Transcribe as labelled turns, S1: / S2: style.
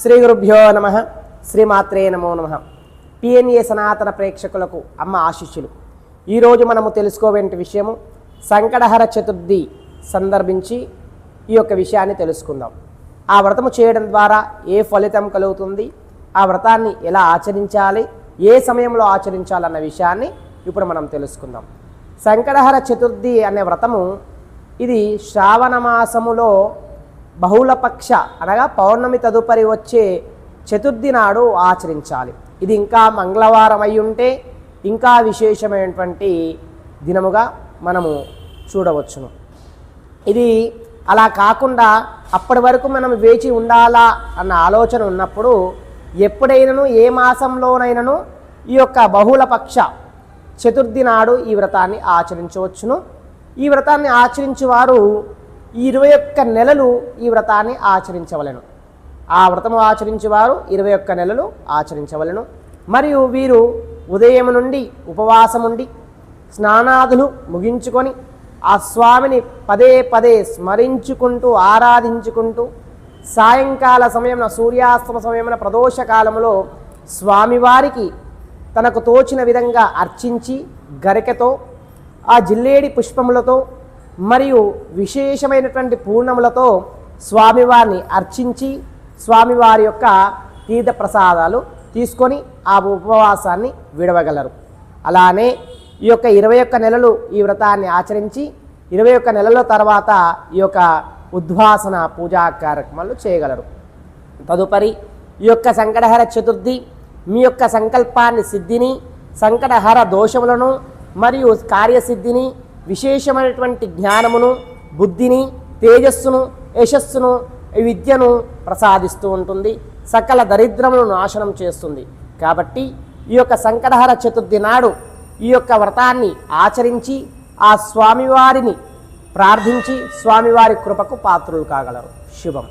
S1: శ్రీ గురుభ్యో నమ. శ్రీమాత్రే నమో నమ. పిఎన్ఏ సనాతన ప్రేక్షకులకు అమ్మ ఆశిష్యులు ఈరోజు మనము తెలుసుకోవేంటి విషయము సంకటహర చతుర్థి సందర్భించి ఈ యొక్క విషయాన్ని తెలుసుకుందాం. ఆ వ్రతము చేయడం ద్వారా ఏ ఫలితం కలుగుతుంది? ఆ వ్రతాన్ని ఎలా ఆచరించాలి? ఏ సమయంలో ఆచరించాలన్న విషయాన్ని ఇప్పుడు మనం తెలుసుకుందాం. సంకటహర చతుర్థి అనే వ్రతము ఇది శ్రావణ మాసములో బహుళపక్ష అనగా పౌర్ణమి తదుపరి వచ్చే చతుర్థి నాడు ఆచరించాలి. ఇది ఇంకా మంగళవారం అయి ఉంటే ఇంకా విశేషమైనటువంటి దినముగా మనము చూడవచ్చును. ఇది అలా కాకుండా అప్పటి వరకు మనం వేచి ఉండాలా అన్న ఆలోచన ఉన్నప్పుడు ఎప్పుడైనను ఏ మాసంలోనైనాను ఈ యొక్క బహుళపక్ష చతుర్థి నాడు ఈ వ్రతాన్ని ఆచరించవచ్చును. ఈ వ్రతాన్ని ఆచరించేవారు ఈ ఇరవై ఒక్క నెలలు ఈ వ్రతాన్ని ఆచరించవలెను. ఆ వ్రతము ఆచరించేవారు ఇరవై ఒక్క నెలలు ఆచరించవలెను. మరియు వీరు ఉదయం నుండి ఉపవాసముండి స్నానాదులు ముగించుకొని ఆ స్వామిని పదే పదే స్మరించుకుంటూ ఆరాధించుకుంటూ సాయంకాల సమయంలో సూర్యాస్తమ సమయమున ప్రదోష కాలంలో స్వామివారికి తనకు తోచిన విధంగా అర్చించి గరికతో ఆ జిల్లేడి పుష్పములతో మరియు విశేషమైనటువంటి పూర్ణములతో స్వామివారిని అర్చించి స్వామివారి యొక్క తీర్థ ప్రసాదాలు తీసుకొని ఆ ఉపవాసాన్ని విడవగలరు. అలానే ఈ యొక్క ఇరవై ఒక్క నెలలు ఈ వ్రతాన్ని ఆచరించి ఇరవై ఒక్క నెలల తర్వాత ఈ యొక్క ఉద్వాసన పూజా కార్యక్రమాలు చేయగలరు. తదుపరి ఈ యొక్క సంకటహర చతుర్థి మీ యొక్క సంకల్పాన్ని సిద్ధిని సంకటహర దోషములను మరియు కార్యసిద్ధిని విశేషమైనటువంటి జ్ఞానమును బుద్ధిని తేజస్సును యశస్సును విద్యను ప్రసాదిస్తూ ఉంటుంది. సకల దరిద్రమును నాశనం చేస్తుంది. కాబట్టి ఈ యొక్క సంకటహర చతుర్థి నాడు ఈ యొక్క వ్రతాన్ని ఆచరించి ఆ స్వామివారిని ప్రార్థించి స్వామివారి కృపకు పాత్రులు కాగలరు. శుభం.